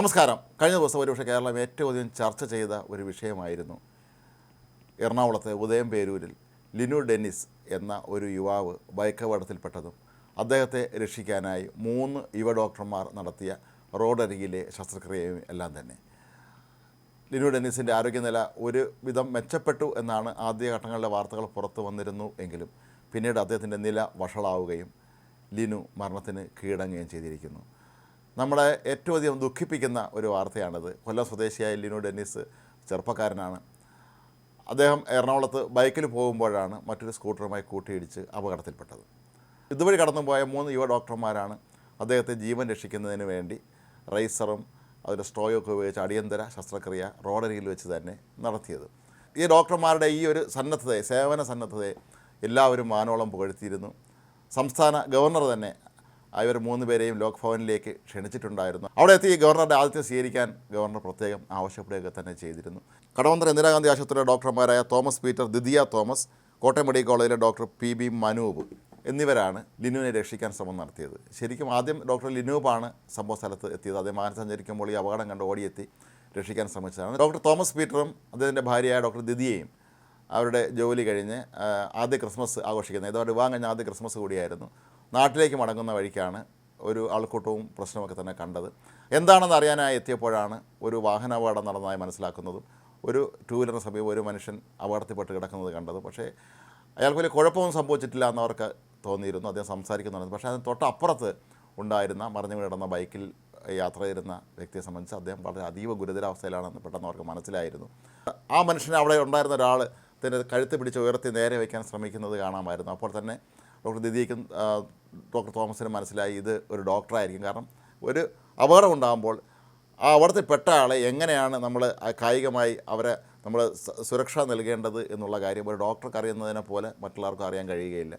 നമസ്കാരം. കഴിഞ്ഞ ദിവസം ഒരുപക്ഷെ കേരളം ഏറ്റവും അധികം ചർച്ച ചെയ്ത ഒരു വിഷയമായിരുന്നു. എറണാകുളത്തെ ഉദയം പേരൂരിൽ ലിനു ഡെന്നിസ് എന്ന ഒരു യുവാവ് ബൈക്ക് അപകടത്തിൽപ്പെട്ടതും അദ്ദേഹത്തെ രക്ഷിക്കാനായി മൂന്ന് യുവ ഡോക്ടർമാർ നടത്തിയ റോഡരികിലെ ശസ്ത്രക്രിയയും എല്ലാം തന്നെ. ലിനു ഡെന്നിസിന്റെ ആരോഗ്യനില ഒരു വിധം മെച്ചപ്പെട്ടു എന്നാണ് ആദ്യഘട്ടങ്ങളിലെ വാർത്തകൾ പുറത്തു വന്നിരുന്നു എങ്കിലും പിന്നീട് അദ്ദേഹത്തിന്റെ നില വഷളാവുകയും ലിനു മരണത്തിന് കീഴടങ്ങുകയും ചെയ്തിരിക്കുന്നു. നമ്മളെ ഏറ്റവും അധികം ദുഃഖിപ്പിക്കുന്ന ഒരു വാർത്തയാണിത്. കൊല്ലം സ്വദേശിയായ ലിനു ഡെന്നിസ് ചെറുപ്പക്കാരനാണ്. അദ്ദേഹം എറണാകുളത്ത് ബൈക്കിൽ പോകുമ്പോഴാണ് മറ്റൊരു സ്കൂട്ടറുമായി കൂട്ടിയിടിച്ച് അപകടത്തിൽപ്പെട്ടത്. ഇതുവഴി കടന്നുപോയ മൂന്ന് യുവ ഡോക്ടർമാരാണ് അദ്ദേഹത്തെ ജീവൻ രക്ഷിക്കുന്നതിന് വേണ്ടി റൈസറും അതിന്റെ സ്ട്രോയൊക്കെ ഉപയോഗിച്ച് അടിയന്തര ശസ്ത്രക്രിയ റോഡരികിൽ വെച്ച് തന്നെ നടത്തിയത്. ഈ ഡോക്ടർമാരുടെ ഈ ഒരു സന്നദ്ധതയെ സേവന സന്നദ്ധതയെ എല്ലാവരും മാനോളം പുകഴ്ത്തിയിരുന്നു. സംസ്ഥാന ഗവർണർ തന്നെ ഇവർ മൂന്ന് പേരെയും ലോക് ഭവനിലേക്ക് ക്ഷണിച്ചിട്ടുണ്ടായിരുന്നു. അവിടെ എത്തി ഗവർണറുടെ ആദ്യത്തെ സ്വീകരിക്കാൻ ഗവർണർ പ്രത്യേകം ആവശ്യപ്പെടുകയൊക്കെ തന്നെ ചെയ്തിരുന്നു. കടവന്തര ഇന്ദിരാഗാന്ധി ആശുപത്രിയിലെ ഡോക്ടർമാരായ Thomas Peter Didiya Thomas Kottayam medical കോളേജിലെ ഡോക്ടർ പി ബി മനൂപ് എന്നിവരാണ് ലിനുവിനെ രക്ഷിക്കാൻ ശ്രമം നടത്തിയത്. ശരിക്കും ആദ്യം ഡോക്ടർ ലിനൂബാണ് സംഭവ സ്ഥലത്ത് എത്തിയത്. അദ്ദേഹം വാഹനം സഞ്ചരിക്കുമ്പോൾ ഈ അപകടം കണ്ട് ഓടിയെത്തി രക്ഷിക്കാൻ ശ്രമിച്ചതാണ്. ഡോക്ടർ തോമസ് പീറ്ററും അദ്ദേഹത്തിന്റെ ഭാര്യയായ ഡോക്ടർ ദിദിയയും അവരുടെ ജോലി കഴിഞ്ഞ് ആദ്യ ക്രിസ്മസ് ആഘോഷിക്കുന്നത് ഇതവരുടെ വിവാഹം കഴിഞ്ഞ ആദ്യ ക്രിസ്മസ് കൂടിയായിരുന്നു. നാട്ടിലേക്ക് മടങ്ങുന്ന വഴിക്കാണ് ഒരു ആൾക്കൂട്ടവും പ്രശ്നമൊക്കെ തന്നെ കണ്ടത്. എന്താണെന്ന് അറിയാനായി എത്തിയപ്പോഴാണ് ഒരു വാഹനാപകടം നടന്നതായി മനസ്സിലാക്കുന്നതും ഒരു ടൂ വീലറിന് സമീപം ഒരു മനുഷ്യൻ അപകടത്തിൽപ്പെട്ട് കിടക്കുന്നത് കണ്ടത്. പക്ഷേ അയാൾക്ക് വലിയ കുഴപ്പമൊന്നും സംഭവിച്ചിട്ടില്ല എന്നവർക്ക് തോന്നിയിരുന്നു അദ്ദേഹം സംസാരിക്കുന്നുണ്ട് പക്ഷേ അതിന് തൊട്ടപ്പുറത്ത് ഉണ്ടായിരുന്ന മറിഞ്ഞു കിടന്ന ബൈക്കിൽ യാത്ര ചെയ്തിരുന്ന വ്യക്തിയെ സംബന്ധിച്ച് അദ്ദേഹം വളരെ അതീവ ഗുരുതരാവസ്ഥയിലാണെന്ന് പെട്ടെന്ന് അവർക്ക് മനസ്സിലായിരുന്നു. ആ മനുഷ്യനെ അവിടെ ഉണ്ടായിരുന്ന ഒരാൾ തന്നെ കഴുത്ത് പിടിച്ച് ഉയർത്തി നേരെ വയ്ക്കാൻ ശ്രമിക്കുന്നത് കാണാമായിരുന്നു. അപ്പോൾ തന്നെ ഡോക്ടർ ദിദിക്കും ഡോക്ടർ തോമസിനും മനസ്സിലായി ഇത് ഒരു ഡോക്ടറായിരിക്കും. കാരണം ഒരു അപകടം ഉണ്ടാകുമ്പോൾ ആ അവിടുത്തെ പെട്ട ആളെ എങ്ങനെയാണ് നമ്മൾ കായികമായി അവരെ നമ്മൾ സുരക്ഷ നൽകേണ്ടത് എന്നുള്ള കാര്യം ഒരു ഡോക്ടർക്ക് അറിയുന്നതിനെ പോലെ മറ്റുള്ളവർക്കും അറിയാൻ കഴിയുകയില്ല.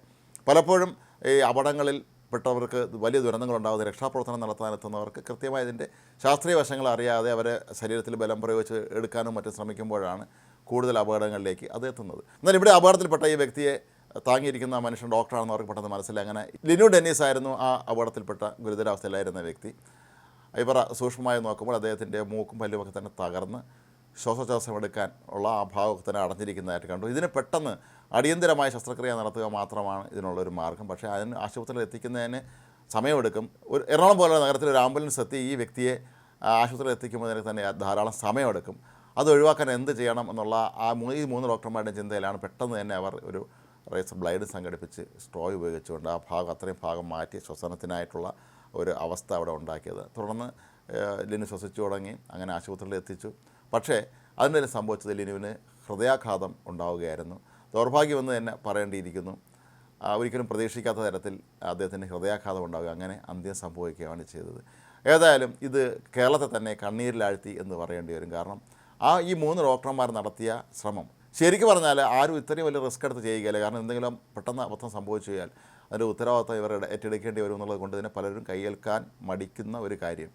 പലപ്പോഴും ഈ അപകടങ്ങളിൽ പെട്ടവർക്ക് വലിയ ദുരന്തങ്ങളുണ്ടാകുന്ന രക്ഷാപ്രവർത്തനം നടത്താനെത്തുന്നവർക്ക് കൃത്യമായി ഇതിന്റെ ശാസ്ത്രീയ വശങ്ങൾ അറിയാതെ അവരെ ശരീരത്തിൽ ബലം പ്രയോഗിച്ച് എടുക്കാനും മറ്റും ശ്രമിക്കുമ്പോഴാണ് കൂടുതൽ അപകടങ്ങളിലേക്ക് അത് എത്തുന്നത്. എന്നാൽ ഇവിടെ അപകടത്തിൽപ്പെട്ട ഈ വ്യക്തിയെ താങ്ങിയിരിക്കുന്ന ആ മനുഷ്യൻ ഡോക്ടറാണെന്ന് അവർക്ക് പെട്ടെന്ന് മനസ്സിലായി. അങ്ങനെ ലിനു ഡെന്നീസ് ആയിരുന്നു ആ അപകടത്തിൽപ്പെട്ട ഗുരുതരാവസ്ഥയിലായിരുന്ന വ്യക്തി. ഇവർ സൂക്ഷ്മമായി നോക്കുമ്പോൾ അദ്ദേഹത്തിന്റെ മൂക്കും പല്ലുമൊക്കെ തന്നെ തകർന്ന് ശ്വാസോച്ഛ്വാസം എടുക്കാൻ ഉള്ള ആ ഭാഗമൊക്കെ തന്നെ അടഞ്ഞിരിക്കുന്നതായിട്ട് കണ്ടു. ഇതിന് പെട്ടെന്ന് അടിയന്തരമായ ശസ്ത്രക്രിയ നടത്തുക മാത്രമാണ് ഇതിനുള്ളൊരു മാർഗം. പക്ഷേ അതിന് ആശുപത്രിയിൽ എത്തിക്കുന്നതിന് സമയമെടുക്കും. ഒരു എറണാകുളം പോലുള്ള നഗരത്തിൽ ഒരു ആംബുലൻസ് എത്തി ഈ വ്യക്തിയെ ആശുപത്രിയിൽ എത്തിക്കുമ്പോൾ തന്നെ ധാരാളം സമയമെടുക്കും. അത് ഒഴിവാക്കാൻ എന്ത് ചെയ്യണം എന്നുള്ള ആ മൂന്ന് ഡോക്ടർമാരുടെ ചിന്തയിലാണ് പെട്ടെന്ന് തന്നെ അവർ ഒരു റേസർ ബ്ലൈഡ് സംഘടിപ്പിച്ച് സ്ട്രോ ഉപയോഗിച്ചുകൊണ്ട് ആ ഭാഗം അത്രയും ഭാഗം മാറ്റി ശ്വസനത്തിനായിട്ടുള്ള ഒരു അവസ്ഥ അവിടെ ഉണ്ടാക്കിയത്. തുടർന്ന് ലിനു ശ്വസിച്ചു തുടങ്ങി അങ്ങനെ ആശുപത്രിയിൽ എത്തിച്ചു. പക്ഷേ അതിന് സംഭവിച്ചത് ലിനുവിന് ഹൃദയാഘാതം ഉണ്ടാവുകയായിരുന്നു. ദൗർഭാഗ്യമെന്ന് തന്നെ പറയേണ്ടിയിരിക്കുന്നു. ഒരിക്കലും പ്രതീക്ഷിക്കാത്ത തരത്തിൽ അദ്ദേഹത്തിന് ഹൃദയാഘാതം ഉണ്ടാവുക അങ്ങനെ അന്ത്യം സംഭവിക്കുകയാണ് ചെയ്തത്. ഏതായാലും ഇത് കേരളത്തെ തന്നെ കണ്ണീരിലാഴ്ത്തി എന്ന് പറയേണ്ടി വരും. കാരണം ആ ഈ മൂന്ന് ഡോക്ടർമാർ നടത്തിയ ശ്രമം ശരിക്കും പറഞ്ഞാൽ ആരും ഇത്രയും വലിയ റിസ്ക് എടുത്ത് ചെയ്യുകയില്ല കാരണം എന്തെങ്കിലും പെട്ടെന്ന് അബദ്ധം സംഭവിച്ചു കഴിഞ്ഞാൽ അതിന്റെ ഉത്തരവാദിത്വം ഇവരുടെ ഏറ്റെടുക്കേണ്ടി വരും എന്നുള്ളത് കൊണ്ട് തന്നെ പലരും കൈയേൽക്കാൻ മടിക്കുന്ന ഒരു കാര്യം.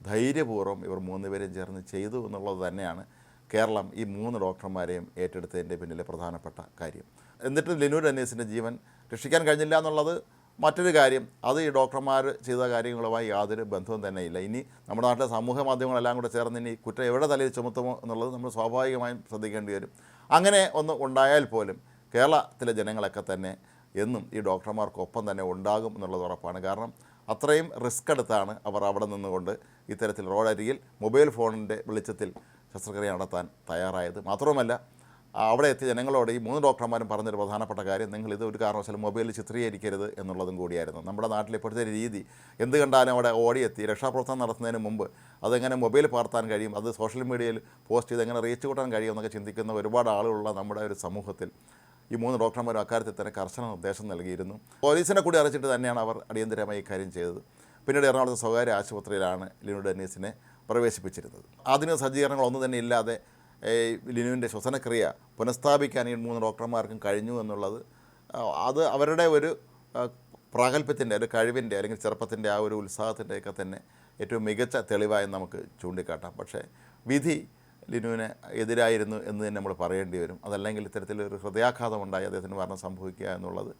ധൈര്യപൂർവം ഇവർ മൂന്നുപേരും ചേർന്ന് ചെയ്തു എന്നുള്ളത് തന്നെയാണ് കേരളം ഈ മൂന്ന് ഡോക്ടർമാരെയും ഏറ്റെടുത്തതിന്റെ പിന്നിലെ പ്രധാനപ്പെട്ട കാര്യം. എന്നിട്ടും ലിനു ഡെന്നീസിന്റെ ജീവൻ രക്ഷിക്കാൻ കഴിഞ്ഞില്ല എന്നുള്ളത് മറ്റൊരു കാര്യം അത് ഈ ഡോക്ടർമാർ ചെയ്ത കാര്യങ്ങളുമായി യാതൊരു ബന്ധവും തന്നെ ഇല്ല. ഇനി നമ്മുടെ നാട്ടിലെ സമൂഹ മാധ്യമങ്ങളെല്ലാം കൂടെ ചേർന്ന് ഇനി കുറ്റം എവിടെ തലയിൽ ചുമത്തുമോ എന്നുള്ളത് നമ്മൾ സ്വാഭാവികമായും ശ്രദ്ധിക്കേണ്ടി വരും. അങ്ങനെ ഒന്ന് ഉണ്ടായാൽ പോലും കേരളത്തിലെ ജനങ്ങളൊക്കെ തന്നെ എന്നും ഈ ഡോക്ടർമാർക്കൊപ്പം തന്നെ ഉണ്ടാകും എന്നുള്ളത് ഉറപ്പാണ്. കാരണം അത്രയും റിസ്ക് എടുത്താണ് അവർ അവിടെ നിന്നുകൊണ്ട് ഇത്തരത്തിൽ റോഡരികിൽ മൊബൈൽ ഫോണിന്റെ വെളിച്ചത്തിൽ ശസ്ത്രക്രിയ നടത്താൻ തയ്യാറായത്. മാത്രവുമല്ല അവിടെ എത്തിയ ജനങ്ങളോട് ഈ മൂന്ന് ഡോക്ടർമാരും പറഞ്ഞൊരു പ്രധാനപ്പെട്ട കാര്യം നിങ്ങൾ ഇത് ഒരു കാരണവശാലും മൊബൈലിൽ ചിത്രീകരിക്കരുത് എന്നുള്ളതും കൂടിയായിരുന്നു. നമ്മുടെ നാട്ടിൽ ഇപ്പോഴത്തെ രീതി എന്ത് കണ്ടാലും അവിടെ ഓടിയെത്തി രക്ഷാപ്രവർത്തനം നടത്തുന്നതിന് മുമ്പ് അതെങ്ങനെ മൊബൈൽ പകർത്താൻ കഴിയും അത് സോഷ്യൽ മീഡിയയിൽ പോസ്റ്റ് ചെയ്ത് എങ്ങനെ റീച്ച് കൂട്ടാൻ കഴിയും എന്നൊക്കെ ചിന്തിക്കുന്ന ഒരുപാട് ആളുകളുള്ള നമ്മുടെ ഒരു സമൂഹത്തിൽ ഈ മൂന്ന് ഡോക്ടർമാരും അക്കാര്യത്തിൽ തന്നെ കർശന നിർദ്ദേശം നൽകിയിരുന്നു. പോലീസിനെ കൂടി അറിയിച്ചിട്ട് തന്നെയാണ് അവർ അടിയന്തരമായി ഇക്കാര്യം ചെയ്തത്. പിന്നീട് എറണാകുളത്ത് സ്വകാര്യ ആശുപത്രിയിലാണ് ലിനു ഡെന്നീസിനെ പ്രവേശിപ്പിച്ചിരുന്നത്. ആധുനിക സജ്ജീകരണങ്ങളൊന്നും തന്നെ ഇല്ലാതെ ലിനുവിന്റെ ശ്വസനക്രിയ പുനഃസ്ഥാപിക്കാൻ ഈ മൂന്ന് ഡോക്ടർമാർക്കും കഴിഞ്ഞു എന്നുള്ളത് അത് അവരുടെ ഒരു പ്രാഗൽഭ്യത്തിന്റെ ഒരു കഴിവിന്റെ അല്ലെങ്കിൽ ചെറുപ്പത്തിന്റെ ആ ഒരു ഉത്സാഹത്തിന്റെയൊക്കെ തന്നെ ഏറ്റവും മികച്ച തെളിവായി നമുക്ക് ചൂണ്ടിക്കാട്ടാം. പക്ഷേ വിധി ലിനുവിന് എതിരായിരുന്നു എന്ന് തന്നെ നമ്മൾ പറയേണ്ടി വരും. അതല്ലെങ്കിൽ ഇത്തരത്തിലൊരു ഹൃദയാഘാതമുണ്ടായി അദ്ദേഹത്തിന് മരണം സംഭവിക്കുക എന്നുള്ളത്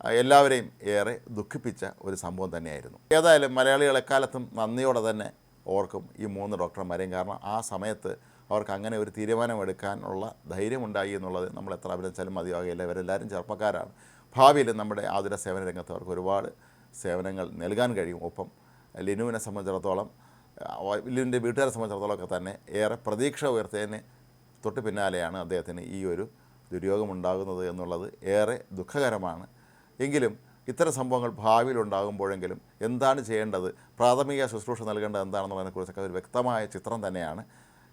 എല്ലാവരെയും ഏറെ ദുഃഖിപ്പിച്ച ഒരു സംഭവം തന്നെയായിരുന്നു. ഏതായാലും മലയാളികൾ എക്കാലത്തും നന്ദിയോടെ തന്നെ ഓർക്കും ഈ മൂന്ന് ഡോക്ടർമാരെയും. കാരണം ആ സമയത്ത് അവർക്ക് അങ്ങനെ ഒരു തീരുമാനമെടുക്കാനുള്ള ധൈര്യമുണ്ടായി എന്നുള്ളത് നമ്മൾ എത്ര അഭിനന്ദിച്ചാലും മതിയാകുകയില്ല ഇവരെല്ലാവരും ചെറുപ്പക്കാരാണ്. ഭാവിയിൽ നമ്മുടെ ആതുര സേവന രംഗത്ത് അവർക്ക് ഒരുപാട് സേവനങ്ങൾ നൽകാൻ കഴിയും. ഒപ്പം ലിനുവിനെ സംബന്ധിച്ചിടത്തോളം ലിനുവിന്റെ വീട്ടുകാരെ സംബന്ധിച്ചിടത്തോളം ഒക്കെ തന്നെ ഏറെ പ്രതീക്ഷ ഉയർത്തിയതിന് തൊട്ട് പിന്നാലെയാണ് അദ്ദേഹത്തിന് ഈ ഒരു ദുര്യോഗമുണ്ടാകുന്നത് എന്നുള്ളത് ഏറെ ദുഃഖകരമാണ്. എങ്കിലും ഇത്തരം സംഭവങ്ങൾ ഭാവിയിൽ ഉണ്ടാകുമ്പോഴെങ്കിലും എന്താണ് ചെയ്യേണ്ടത്? പ്രാഥമിക ശുശ്രൂഷ നൽകേണ്ടത് എന്താണെന്നുള്ളതിനെക്കുറിച്ചൊക്കെ ഒരു വ്യക്തമായ ചിത്രം തന്നെയാണ്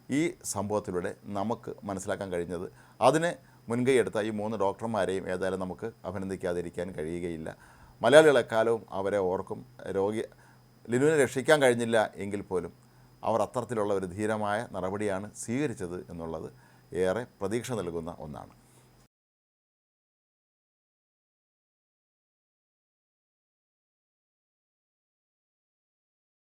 ഈ സംഭവത്തിലൂടെ നമുക്ക് മനസ്സിലാക്കാൻ കഴിഞ്ഞത്. അതിന് മുൻകൈ എടുത്ത ഈ മൂന്ന് ഡോക്ടർമാരെയും ഏതായാലും നമുക്ക് അഭിനന്ദിക്കാതിരിക്കാൻ കഴിയുകയില്ല. മലയാളികൾ എക്കാലവും അവരെ ഓർക്കും. രോഗി ലിനുവിനെ രക്ഷിക്കാൻ കഴിഞ്ഞില്ല എങ്കിൽ പോലും അവർ അത്തരത്തിലുള്ള ഒരു ധീരമായ നടപടിയാണ് സ്വീകരിച്ചത് എന്നുള്ളത് ഏറെ പ്രതീക്ഷ നൽകുന്ന ഒന്നാണ്.